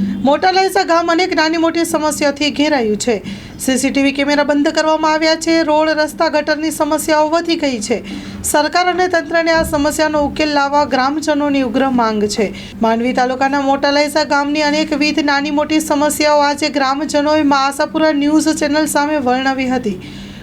મોટા લાયસા ગામ અનેક નાની મોટી સમસ્યાથી ઘેરાયું છે. સીસીટીવી કેમેરા બંધ કરવામાં આવ્યા છે. રોડ, રસ્તા ગટરની સમસ્યાઓ વધી ગઈ છે. સરકાર અને તંત્રને આ સમસ્યાનો ઉકેલ લાવવા ગ્રામજનોની ઉગ્ર માંગ છે. માંડવી તાલુકાના મોટા લાયસા ગામની અનેકવિધ નાની મોટી સમસ્યાઓ આજે ગ્રામજનોએ મા આશાપુરા ન્યૂઝ ચેનલ સામે વર્ણવી હતી.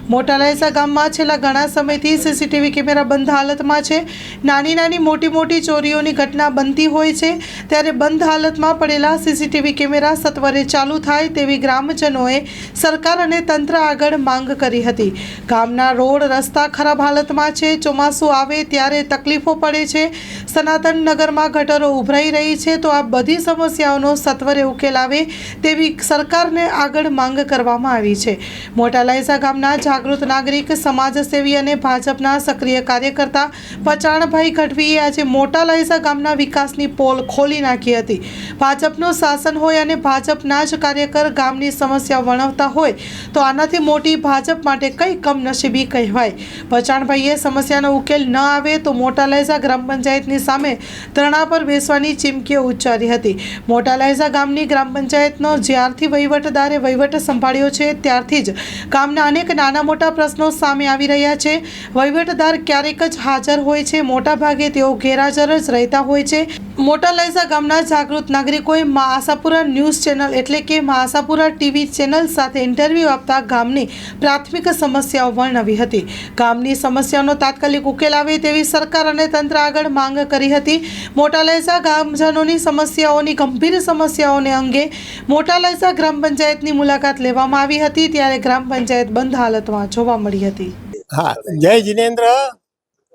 મોટા ગામમાં છેલ્લા ઘણા સમયથી સીસીટીવી કેમેરા બંધ હાલતમાં છે. નાની નાની મોટી મોટી ચોરીઓની ઘટના બનતી હોય છે. ત્યારે બંધ હાલતમાં પડેલા સીસીટીવી કેમેરા સત્વરે ચાલુ થાય તેવી ગ્રામજનોએ સરકાર અને તંત્ર આગળ માંગ કરી હતી. ગામના રોડ, રસ્તા ખરાબ હાલતમાં છે. ચોમાસું આવે ત્યારે તકલીફો પડે છે. સનાતન નગરમાં ગટરો ઉભરાઈ રહી છે. તો આ બધી સમસ્યાઓનો સત્વરે ઉકેલ આવે તેવી સરકારને આગળ માંગ કરવામાં આવી છે. મોટા લાયસા ગામના જાગૃત નાગરિક, સમાજસેવી અને ભાજપના સક્રિય કાર્યકર્તા પચાણભાઈ ગઢવીએ આજે મોટા લહેસા ગામના વિકાસની પોલ ખોલી નાખી હતી. ભાજપનું શાસન હોય અને ભાજપના જ કાર્યકર ગામની સમસ્યા વર્ણવતા હોય, તો આનાથી મોટી ભાજપ માટે કઈ કમનસીબી કહેવાય? પચાણભાઈએ સમસ્યાનો ઉકેલ ન આવે તો મોટા લહેસા ગ્રામ પંચાયતની સામે ધરણા પર બેસવાની ચીમકીઓ ઉચ્ચારી હતી. મોટા લહેસા ગામની ગ્રામ પંચાયતનો જ્યારથી વહીવટદારે વહીવટ સંભાળ્યો છે, ત્યારથી જ ગામના અનેક નાના મોટા પ્રશ્નો સામે આવી રહ્યા છે. વહીવટદાર ક્યારેક જ હાજર હોય છે. મોટાભાગે તેઓ ગેરહાજર જ રહેતા હોય છે. મોટા લાયસા ગામના જાગૃત નાગરિકોએ મા આશાપુરા ન્યૂઝ ચેનલ એટલે કે મા આશાપુરા ટીવી ચેનલ સાથે ઇન્ટરવ્યૂ આપતા ગામની પ્રાથમિક સમસ્યાઓ વર્ણવી હતી. ગામની સમસ્યાનો તાત્કાલિક ઉકેલ આવે તેવી સરકાર અને તંત્ર આગળ માંગ કરી હતી. મોટા લાયસા ગામજનોની સમસ્યાઓની ગંભીર સમસ્યાઓને અંગે મોટા લાયસા ગ્રામ પંચાયતની મુલાકાત લેવામાં આવી હતી. ત્યારે ગ્રામ પંચાયત બંધ હાલતમાં જોવા મળી હતી. હા, જય જિનેન્દ્ર.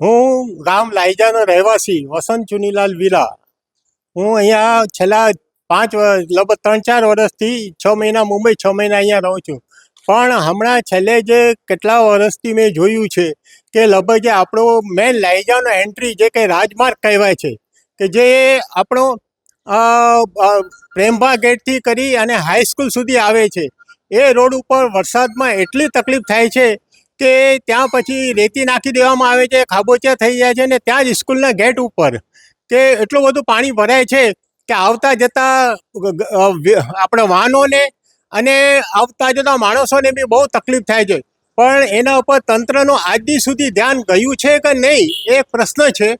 હું ગામ લાઈજાનો રહેવાસી, વસંત ચુનીલાલ વીરા. હું અહીંયા છેલ્લા પાંચ લગભગ ત્રણ ચાર વર્ષથી છ મહિના, મુંબઈ છ મહિના અહીંયા રહું છું. પણ હમણાં છેલ્લે જે કેટલા વર્ષથી મેં જોયું છે કે લગભગ જે આપણો મેન લાઈજાનો એન્ટ્રી જે કે રાજમાર્ગ કહેવાય છે, કે જે આપણો પ્રેમભા ગેટથી કરી અને હાઈસ્કૂલ સુધી આવે છે. એ રોડ ઉપર વરસાદમાં એટલી તકલીફ થાય છે કે ત્યાં પછી રેતી નાખી દેવામાં આવે છે, ખાબોચિયા થઈ જાય છે ને ત્યાં જ સ્કૂલના ગેટ ઉપર કે એટલું બધું પાણી ભરાય છે કે આવતા જતા આપણે વાહનોને અને આવતા જતા માણસોને બી બહુ તકલીફ થાય છે. પણ એના ઉપર તંત્રનું આજની સુધી ધ્યાન ગયું છે કે નહીં એ પ્રશ્ન છે.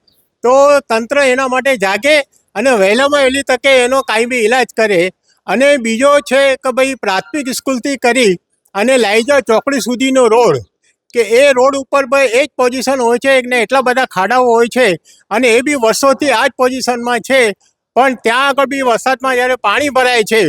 તો તંત્ર એના માટે જાગે અને વહેલામાં વહેલી તકે એનો કાંઈ બી ઇલાજ કરે. અને બીજો છે કે ભાઈ પ્રાથમિક સ્કૂલથી કરી અને લાઈજા ચોકડી સુધીનો રોડ, કે એ રોડ ઉપર ભાઈ એ જ પોઝિશન હોય છે, ને એટલા બધા ખાડાઓ હોય છે, અને એ બી વર્ષોથી આ જ પોઝિશનમાં છે, પણ ત્યાં આગળ બી વરસાદમાં જ્યારે પાણી ભરાય છે,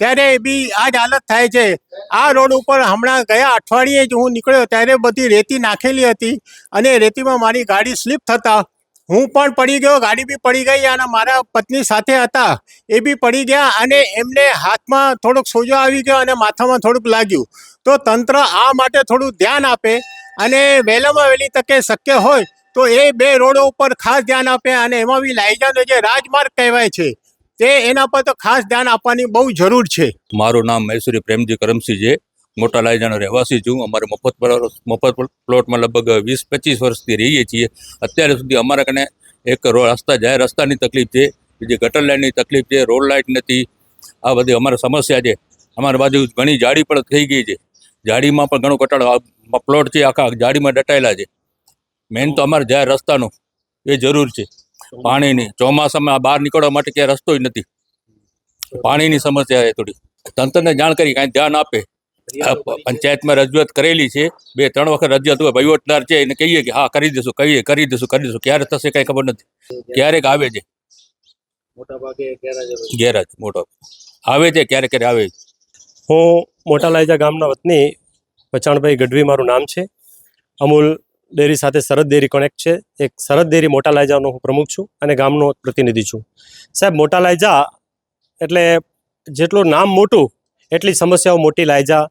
ત્યારે બી આ જ હાલત થાય છે. આ રોડ ઉપર હમણાં ગયા અઠવાડિયે જ હું નીકળ્યો, ત્યારે બધી રેતી નાખેલી હતી અને રેતીમાં મારી ગાડી સ્લીપ થતા હું પણ પડી ગયો, ગાડી બી પડી ગઈ અને મારા પત્ની સાથે હતા, એ બી પડી ગયા અને એમને હાથમાં થોડોક સોજો આવી ગયો અને માથામાં થોડુંક લાગ્યું. તો તંત્ર આ માટે થોડું ધ્યાન આપે અને વહેલામાં વહેલી તકે શક્ય હોય તો એ બે રોડો ઉપર ખાસ ધ્યાન આપે અને એમાં બી લાઈજાનો જે રાજમાર્ગ કહેવાય છે, તે એના પર તો ખાસ ધ્યાન આપવાની બહુ જરૂર છે. મારું નામ મૈસુરી પ્રેમજી કરમસિંહ છે મોટા લાયજાનો રહેવાસી છું. અમારે મફત મફત પ્લોટમાં લગભગ વીસ, પચીસ વર્ષથી રહીએ છીએ. અત્યારે સુધી અમારા કને એક રસ્તા જાહેર રસ્તાની તકલીફ છે. બીજી ગટર લાઇનની તકલીફ છે, રોડ લાઇટ નથી. આ બધી અમારી સમસ્યા છે. અમારી બાજુ ઘણી જાડી પણ થઈ ગઈ છે. જાડીમાં પણ ઘણો ઘટાડો પ્લોટ છે, આખા જાડીમાં દટાયેલા છે. મેઇન તો અમારે જાહેર રસ્તાનું. એ જરૂર છે. પાણીની ચોમાસામાં બહાર નીકળવા માટે ક્યાંય રસ્તો નથી. પાણીની સમસ્યા છે થોડી. તંત્રને જાણ કરી, કાંઈ ધ્યાન આપે. પંચાયતમાં રજૂઆત કરેલી છે. બે ત્રણ વખત રજૂઆત હોય વહીવટદાર છે એને કહીએ કે હા કરી દઈશું કહીએ કરી દઈશું કરી દઈશું ક્યારે થશે કઈ ખબર નથી. ક્યારેક આવે છે. ગેરહાજ મોટો. આવે છે ક્યારેક ક્યારે આવે છે. હું મોટા લાયજા ગામના વતની પચાણભાઈ ગઢવી મારું નામ છે. અમૂલ ડેરી સાથે સરહદ ડેરી કનેક્ટ છે. એક સરહદ ડેરી મોટા લાયજાનો હું પ્રમુખ છું અને ગામનો પ્રતિનિધિ છું. સાહેબ મોટા લાયજા એટલે જેટલું નામ મોટું એટલી સમસ્યાઓ મોટી લાયજા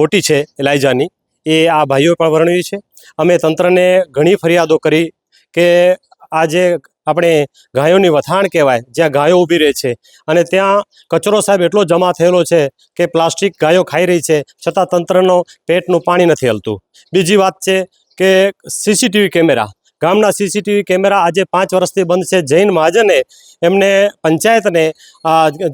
મોટી છે લાયજાની. એ આ ભાઈઓ પણ વર્ણવી છે. અમે તંત્રને ઘણી ફરિયાદો કરી કે આ જે આપણે ગાયોની વથાણ કહેવાય, જ્યાં ગાયો ઊભી રહે છે અને ત્યાં કચરો સાહેબ એટલો જમા થયેલો છે કે પ્લાસ્ટિક ગાયો ખાઈ રહી છે, છતાં તંત્રનો પેટનું પાણી નથી હલતું. બીજી વાત છે કે સીસીટીવી કેમેરા. ગામના સીસીટીવી કેમેરા આજે પાંચ વર્ષથી બંધ છે. જૈન મહાજને એમને પંચાયતને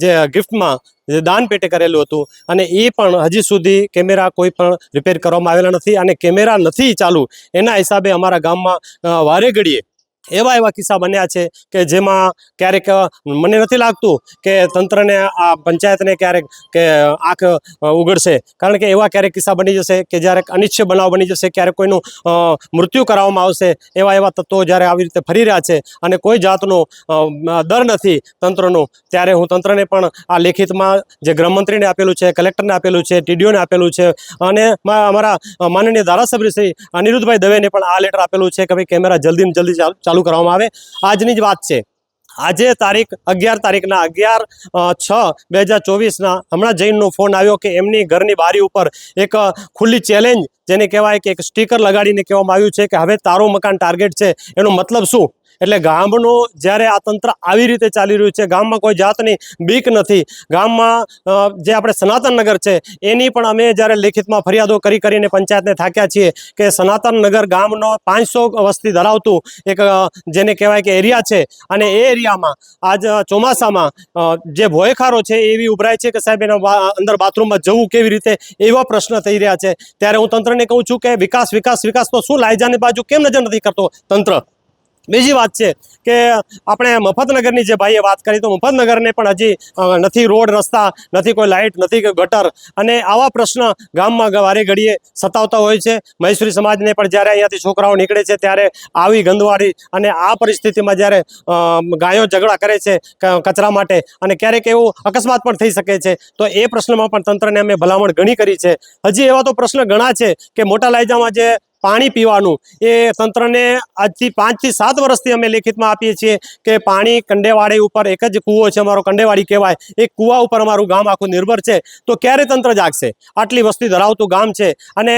જે ગિફ્ટમાં જે દાન પેટે કરેલું હતું. અને એ પણ હજી સુધી કેમેરા કોઈ પણ રિપેર કરવામાં આવેલા નથી. અને કેમેરા નથી ચાલુ. એના હિસાબે અમારા ગામમાં વારે ઘડીએ એવા એવા કિસ્સા બન્યા છે કે જેમાં ક્યારેક મને નથી લાગતું કે તંત્રને આ પંચાયતને ક્યારેક કે આંખ ઉગડશે. કારણ કે એવા ક્યારેક કિસ્સા બની જશે કે જ્યારે અનિચ્છય બનાવ બની જશે, ક્યારેક કોઈનું મૃત્યુ કરાવવામાં આવશે, એવા એવા તત્વો જ્યારે આવી રીતે ફરી રહ્યા છે અને કોઈ જાતનો દર નથી તંત્રનો, ત્યારે હું તંત્રને પણ આ લેખિતમાં જે ગૃહમંત્રીને આપેલું છે, કલેક્ટરને આપેલું છે, ટીડીઓને આપેલું છે અને અમારા માનનીય ધારાસભ્ય શ્રી અનિરુદ્ધભાઈ દવેને પણ આ લેટર આપેલું છે કે ભાઈ કેમેરા જલ્દી ને જલ્દી ચાલુ- ચાલુ કરવામાં આવે. આજની જ વાત છે. આજે તારીખ અગિયાર તારીખના, અગિયાર છ, બે હજાર ચોવીસના હમણાં જૈનનો ફોન આવ્યો કે એમની ઘરની બારી ઉપર એક ખુલ્લી ચેલેન્જ જેને કહેવાય કે એક સ્ટીકર લગાડીને કહેવામાં આવ્યું છે કે હવે તારું મકાન ટાર્ગેટ છે. એનો મતલબ શું? એટલે ગામનું જ્યારે આ તંત્ર આવી રીતે ચાલી રહ્યું છે, ગામમાં કોઈ જાતની બીક નથી. ગામમાં જે આપણે સનાતન નગર છે, એની પણ અમે જ્યારે લેખિતમાં ફરિયાદો કરી કરીને પંચાયતને થાક્યા છીએ કે સનાતન નગર ગામનો પાંચસો વસ્તી ધરાવતું એક જેને કહેવાય કે એરિયા છે. અને એ એરિયામાં આજ ચોમાસામાં જે ભોયખારો છે એવી ઉભરાય છે કે સાહેબ એના અંદર બાથરૂમમાં જવું કેવી રીતે, એવા પ્રશ્ન થઈ રહ્યા છે. ત્યારે હું તંત્રને કહું છું કે વિકાસ વિકાસ વિકાસ તો શું લાયજાની બાજુ કેમ નજર નથી કરતો તંત્ર? બીજી વાત છે કે આપણે મફતનગરની જે ભાઈએ વાત કરી તો મફતનગરને પણ હજી નથી રોડ, રસ્તા, નથી કોઈ લાઇટ, નથી કોઈ ગટર. અને આવા પ્રશ્ન ગામમાં વારે ઘડીએ સતાવતા હોય છે. મહેશ્વરી સમાજને પણ જ્યારે અહીંયાથી છોકરાઓ નીકળે છે ત્યારે આવી ગંદવાળી અને આ પરિસ્થિતિમાં જ્યારે ગાયો ઝઘડા કરે છે કચરા માટે અને ક્યારેક એવું અકસ્માત પણ થઈ શકે છે, તો એ પ્રશ્નમાં પણ તંત્રને અમે ભલામણ ઘણી કરી છે. હજી એવા તો પ્રશ્ન ઘણા છે કે મોટા લાયજામાં જે પાણી પીવાનું. એ તંત્રને આજથી પાંચથી સાત વર્ષથી અમે લેખિતમાં આપીએ છીએ કે પાણી કંડેવાડી ઉપર એક જ કૂવો છે, અમારો કંડેવાડી કહેવાય. એ કૂવા ઉપર અમારું ગામ આખું નિર્ભર છે. તો ક્યારે તંત્ર જાગશે? આટલી વસ્તી ધરાવતું ગામ છે. અને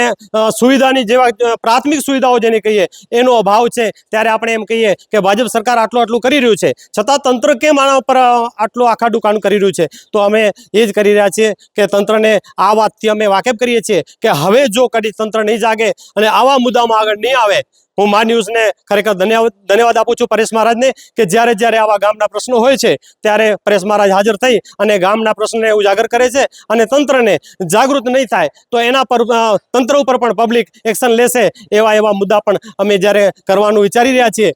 સુવિધાની જેવા પ્રાથમિક સુવિધાઓ જેને કહીએ, એનો અભાવ છે. ત્યારે આપણે એમ કહીએ કે ભાજપ સરકાર આટલું આટલું કરી રહ્યું છે. છતાં તંત્ર કેમ આના ઉપર આટલું આખા દુકાન કરી રહ્યું છે? તો અમે એ જ કરી રહ્યા છીએ કે તંત્રને આ વાતથી અમે વાકેફ કરીએ છીએ કે હવે જો કદી તંત્ર નહીં જાગે અને આવા મુદ્દામાં આગળ નહીં આવે, હું મા ન્યૂઝને ખરેખર ધન્યવાદ ધન્યવાદ આપું છું પરેશ મહારાજને કે જ્યારે જ્યારે આવા ગામના પ્રશ્નો હોય છે, ત્યારે પરેશ મહારાજ હાજર થઈ અને ગામના પ્રશ્નને ઉજાગર કરે છે અને તંત્રને જાગૃત નહીં થાય, તો એના પર તંત્ર ઉપર પણ પબ્લિક એક્શન લેશે એવા એવા મુદ્દા પણ અમે જ્યારે કરવાનું વિચારી રહ્યા છીએ.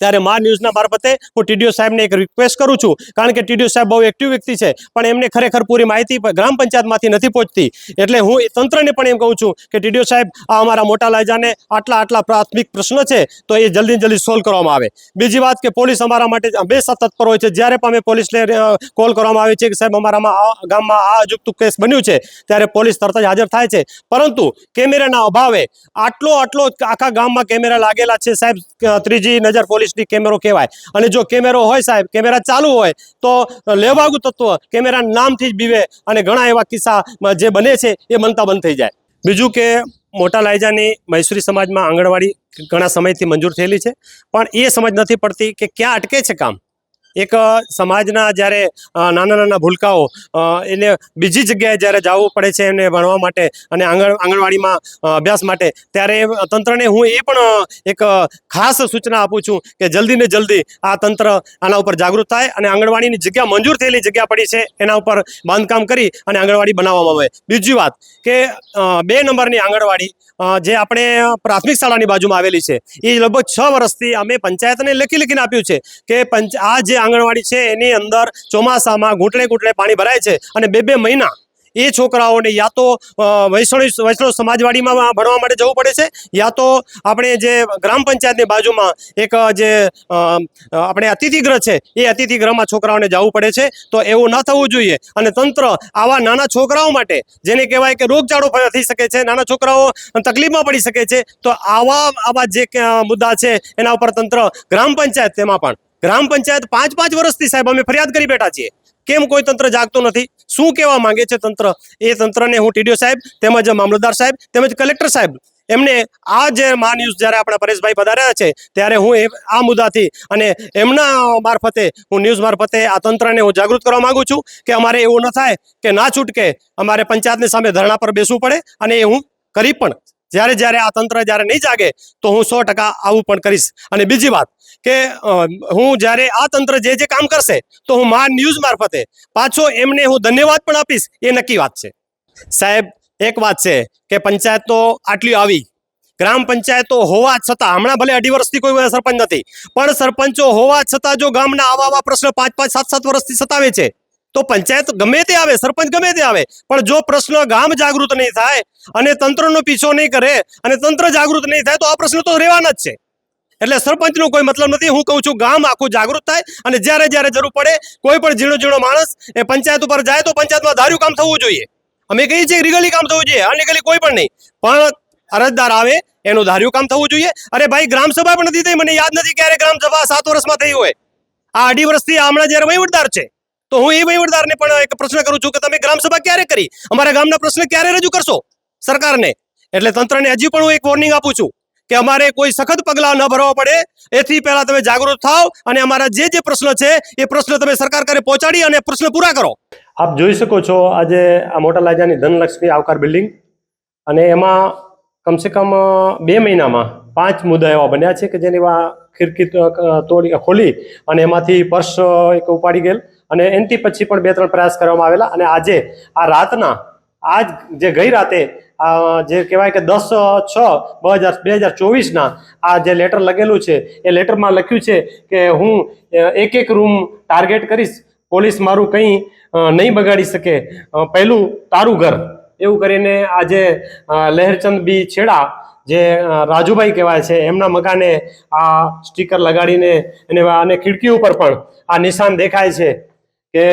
ત્યારે મા ન્યૂઝના મારફતે હું ટીડીઓ સાહેબને એક રિક્વેસ્ટ કરું છું. કારણ કે ટીડીઓ સાહેબ બહુ એક્ટિવ વ્યક્તિ છે, પણ એમને ખરેખર પૂરી માહિતી ગ્રામ પંચાયતમાંથી નથી પહોંચતી. એટલે હું તંત્રને પણ એમ કહું છું કે ટીડીઓ સાહેબ, આ અમારા મોટા લાયજાને આટલા આટલા પ્રાથમિક પ્રશ્નો છે, તો એ જલ્દી જલ્દી સોલ્વ કરવામાં આવે. બીજી વાત કે પોલીસ અમારા માટે હંમેશા તત્પર હોય છે. જ્યારે પણ અમે પોલીસને કોલ કરવામાં આવે છે કે સાહેબ, અમારામાં આ ગામમાં આ અજુકતું કેસ બન્યું છે, ત્યારે પોલીસ તરત જ હાજર થાય છે. પરંતુ કેમેરાના અભાવે આટલો આટલો આખા ગામમાં કેમેરા લાગેલા છે સાહેબ ત્રીજી નજર પોલીસની કેમેરો કહેવાય. અને જો કેમેરો હોય સાહેબ, કેમેરા ચાલુ હોય, તો લેવાગુ તત્વ કેમેરા નામથી જ બીવે અને ઘણા એવા કિસ્સા જે બને છે એ બનતા બંધ થઈ જાય. બીજું કે મોટા લાયજાની મૈસુરી સમાજમાં આંગણવાડી ઘણા સમયથી મંજૂર થયેલી છે, પણ એ સમજ નથી પડતી કે ક્યાં અટકે છે કામ. એક સમાજના જ્યારે નાના નાના ભૂલકાઓ એને બીજી જગ્યાએ જ્યારે જવું પડે છે એને ભણવા માટે અને આંગણ, આંગણવાડીમાં અભ્યાસ માટે, ત્યારે તંત્રને હું એ પણ એક ખાસ સૂચના આપું છું કે જલ્દી ને જલ્દી આ તંત્ર આના ઉપર જાગૃત થાય અને આંગણવાડીની જગ્યા મંજૂર થયેલી જગ્યા પડી છે એના ઉપર બાંધકામ કરી અને આંગણવાડી બનાવવામાં આવે. બીજી વાત કે બે નંબરની આંગણવાડી જે આપણે પ્રાથમિક શાળાની બાજુમાં આવેલી છે, એ લગભગ છ વર્ષથી અમે પંચાયતને લખી લખીને આપ્યું છે કે પંચ, આ જે આંગણવાડી છે, એની અંદર ચોમાસામાં ઘૂંટણે ઘૂંટણે પાણી ભરાય છે અને બે બે મહિના એ છોકરાઓને યા તો વૈષ્ણવ વૈષ્ણવ સમાજવાડીમાં ભણવા માટે જવું પડે છે, યા તો આપણે જે ગ્રામ પંચાયતની બાજુમાં એક, જે આપણે અતિથિગ્રહ છે, એ અતિથિગ્રહમાં છોકરાઓને જવું પડે છે, તો એવું ન થવું જોઈએ. અને તંત્ર આવા નાના છોકરાઓ માટે, જેને કહેવાય કે રોગચાળો થઈ શકે છે, નાના છોકરાઓ તકલીફમાં પડી શકે છે, તો આવા આવા જે મુદ્દા છે, એના ઉપર તંત્ર ગ્રામ પંચાયત તેમાં પણ ગ્રામ પંચાયત પાંચ પાંચ વર્ષથી સાહેબ અમે ફરિયાદ કરી બેઠા છીએ. કેમ કોઈ તંત્ર જાગતું નથી? શું કહેવા માંગે છે તંત્ર? એ તંત્રને હું ટીડીઓ સાહેબ તેમજ મામલતદાર સાહેબ તેમજ કલેક્ટર સાહેબ એમને આ જે મા ન્યૂઝ જ્યારે આપણા પરેશભાઈ પધાર્યા છે, ત્યારે હું આ મુદ્દાથી અને એમના મારફતે હું ન્યૂઝ મારફતે આ તંત્રને હું જાગૃત કરવા માગું છું કે અમારે એવું ન થાય કે ના છૂટકે અમારે પંચાયતની સામે ધરણા પર બેસવું પડે અને એ હું કરી પણ. જ્યારે જ્યારે આ તંત્ર જ્યારે નહીં જાગે તો હું સો આવું પણ કરીશ. અને બીજી વાત કે હું જ્યારે આ તંત્ર જે જે કામ કરશે, તો હું મા ન્યૂઝ મારફતે પાછો એમને હું ધન્યવાદ પણ આપીશ, એ નક્કી વાત છે. સાહેબ, એક વાત છે કે પંચાયત આટલી આવી, ગ્રામ પંચાયતો હોવા છતાં, હમણાં ભલે અઢી વર્ષથી કોઈ સરપંચ નથી, પણ સરપંચો હોવા છતાં જો ગામના આવા આવા પ્રશ્ન પાંચ પાંચ, સાત સાત વર્ષથી સતાવે છે, તો પંચાયત ગમે તે આવે, સરપંચ ગમે તે આવે, પણ જો પ્રશ્ન ગામ જાગૃત નહીં થાય અને તંત્રનો પીછો નહીં કરે અને તંત્ર જાગૃત નહીં થાય, તો આ પ્રશ્ન તો રહેવાના જ છે. એટલે સરપંચનો કોઈ મતલબ નથી. હું કહું છું, ગામ આખું જાગૃત થાય અને જ્યારે જ્યારે જરૂર પડે, કોઈ પણ ઝીણો ઝીણો માણસ એ પંચાયત ઉપર જાય તો પંચાયતમાં ધાર્યું કામ થવું જોઈએ. અમે કહીએ છીએ રીગલી કામ થવું જોઈએ અનલીગલી કોઈ પણ નહીં. પણ અરજદાર આવે, એનું ધાર્યું કામ થવું જોઈએ. અરે ભાઈ, ગ્રામસભા પણ નથી થઈ. મને યાદ નથી ક્યારે ગ્રામ સભા સાત વર્ષમાં થઈ હોય. આ અઢી વર્ષથી હમણાં જ્યારે વહીવટદાર છે, તો હું એ વહીવટદારને પણ એક પ્રશ્ન કરું છું કે તમે ગ્રામસભા ક્યારે કરી? અમારા ગામના પ્રશ્ન ક્યારે રજૂ કરશો સરકારને? એટલે તંત્રને હજી પણ હું એક વોર્નિંગ આપું છું. કે અમારે કોઈ સખત પગલાં ન ભરવા પડે. એથી પહેલા તમે જાગૃત થાવ અને અમારા જે જે પ્રશ્ન છે, એ પ્રશ્ન તમે સરકાર કરે પહોંચાડી અને પ્રશ્ન પૂરા કરો. આપ જોઈ શકો છો આજે આ મોટા લાજાની ધનલક્ષ્મી આવકાર બિલ્ડિંગ અને એમાં કમસે કમ બે મહિનામાં પાંચ મુદ્દા એવા બન્યા છે કે જેની ખિડકી તોડી ખોલી અને એમાંથી પર્સ એક ઉપાડી ગયેલ અને એનથી પછી પણ બે ત્રણ પ્રયાસ કરવામાં આવેલા અને આજે આ રાતના, આજ જે ગઈ રાતે જે કહેવાય કે દસ છ બે હજાર બે હજાર ચોવીસના આ જે લેટર લગેલું છે, એ લેટરમાં લખ્યું છે કે હું એક એક રૂમ ટાર્ગેટ કરીશ, પોલીસ મારું કંઈ નહીં બગાડી શકે. પહેલું તારું ઘર. એવું કરીને આજે જે લહેરચંદ બી છેડા, જે રાજુભાઈ કહેવાય છે, એમના મકાને આ સ્ટીકર લગાડીને અને અને ખિડકી ઉપર પણ આ નિશાન દેખાય છે કે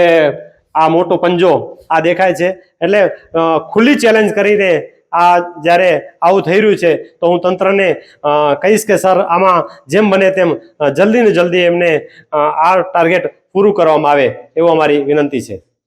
આ મોટો પંજો આ દેખાય છે. એટલે ખુલ્લી ચેલેન્જ કરીને આ જ્યારે આવું થઈ રહ્યું છે, તો હું તંત્રને કહીશ કે, સર, આમાં જેમ બને તેમ જલ્દી ને જલ્દી એમને આ ટાર્ગેટ પૂરું કરવામાં આવે, એવું અમારી વિનંતી છે.